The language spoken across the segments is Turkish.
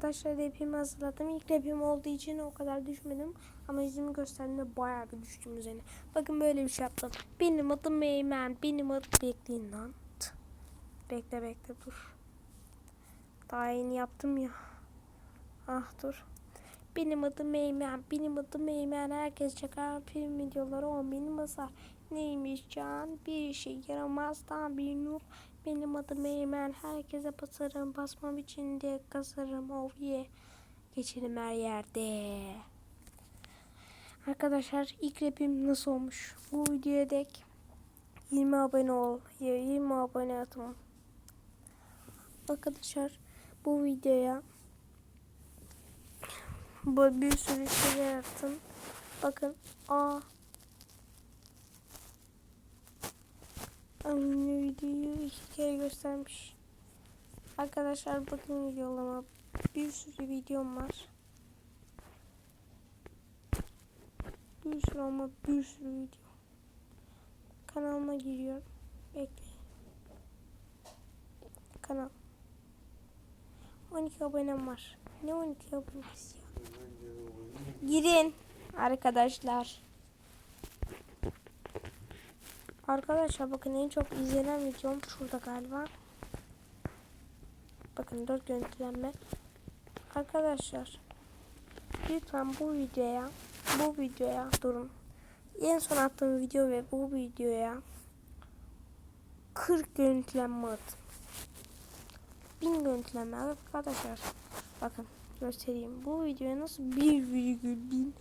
arkadaşlar rapimi hazırladım. İlk rapim olduğu için o kadar düşmedim. Ama yüzümü gösterdiğimde bayağı bir düştüm üzerine. Bakın böyle bir şey yaptım. Benim adım Eymen. Benim adım... Bekleyin lan. Bekle bekle dur. Daha yeni yaptım ya. Ah dur. Benim adım Eymen. Benim adım Eymen. Herkes çakar film videoları 10 bin basar. Neymiş can? Bir işe yaramaz. Tam bir noob. Benim adım Eymen. Herkese basarım. Basmam için de kasarım. Oh yeah. Geçelim her yerde. Arkadaşlar ilk rapim nasıl olmuş? Bu videoya dek 20 abone ol. Ya 20 abone atın. Arkadaşlar bu videoya bu bir sürü şeyler attım. Bakın. Aa. Aynı videoyu iki kere göstermiş. Arkadaşlar bakın videolama. Bir sürü videom var. Bir sürü ama bir sürü video. Kanalıma giriyorum. Bekleyin. Kanal. 12 abonem var. Ne 12 abonesi ya? Girin arkadaşlar. Arkadaşlar bakın en çok izlenen videom şurada galiba. Bakın 4 görüntülenme. Arkadaşlar lütfen bu videoya bu videoya durun. En son attığım video ve bu videoya 40 görüntülenme atın. 1000 görüntülenme arkadaşlar. Bakın göstereyim. Bu videoya nasıl 1,1500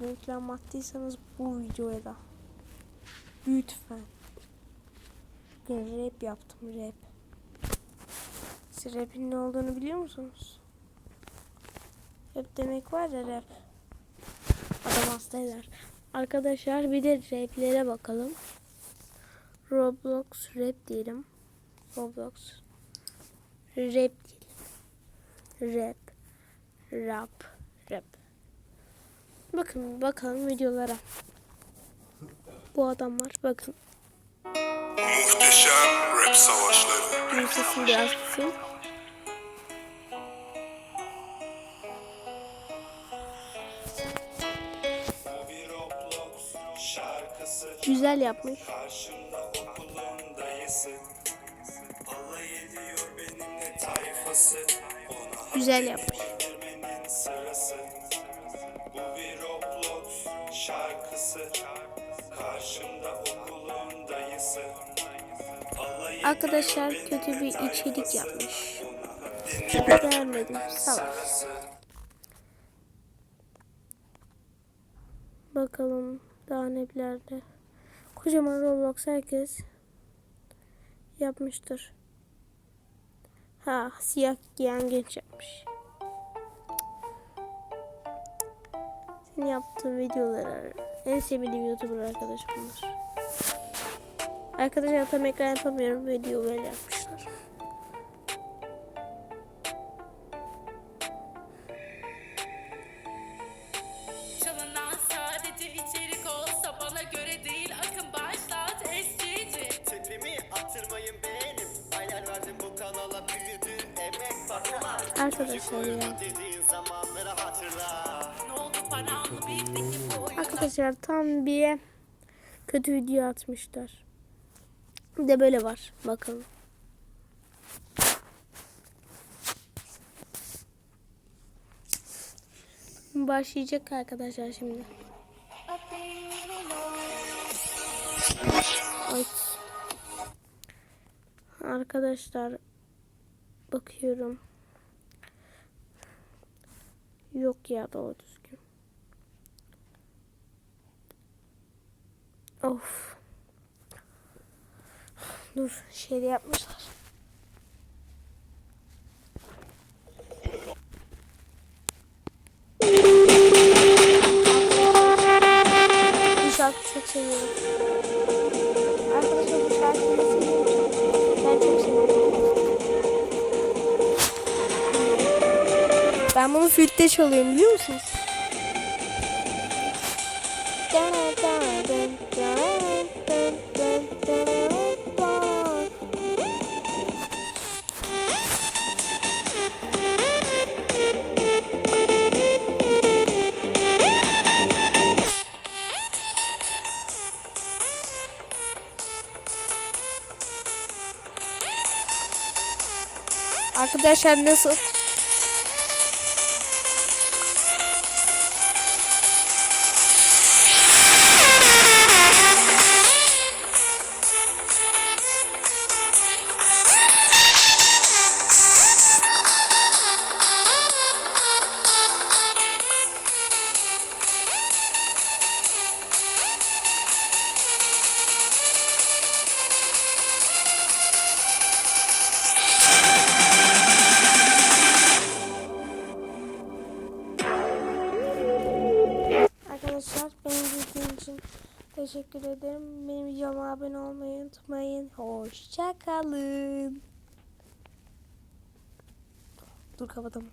görüntülenme attıysanız bu videoya da lütfen. Rap yaptım rap. Siz rapin ne olduğunu biliyor musunuz? Rap demek var ya rap. Adam hasta eder. Arkadaşlar bir de raplere bakalım. Roblox rap diyelim. Roblox rap diyelim. Rap. Rap. Rap. Bakın bakalım videolara. Bu adamlar bakın. Muhteşem rap savaşları. Bunun sesini biraz kısayım. Güzel yapmış. Karşımda okulun şarkısı Karşımda okulun dayısı Alay Arkadaşlar kötü bir içerik yapmış. Beğenmedim. Sırası Bakalım daha ne bilerde. Kocaman Roblox herkes yapmıştır. Ha siyah giyen genç yapmış. Senin yaptığın videoları en sevdiğim YouTuber arkadaş bunlar. Arkadaşlar tam ekran yapamıyorum video böyle yapmışlar. Çalınan sadece Arkadaşlar tam bir kötü video atmışlar. Bir de böyle var. Bakın. Başlayacak arkadaşlar şimdi. Ay. Arkadaşlar bakıyorum. Yok ya doğru Of. Dur şeyde yapmışlar. Bu şarkı çok seviyorum. Arkadaşlar bu şarkıyı seviyorum. Ben çok seviyorum. Ben bunu flütte çalıyorum biliyor musunuz? Arkadaşlar nasıl? Teşekkür ederim. Benim videoma abone olmayı unutmayın. Hoşçakalın. Dur kapatalım.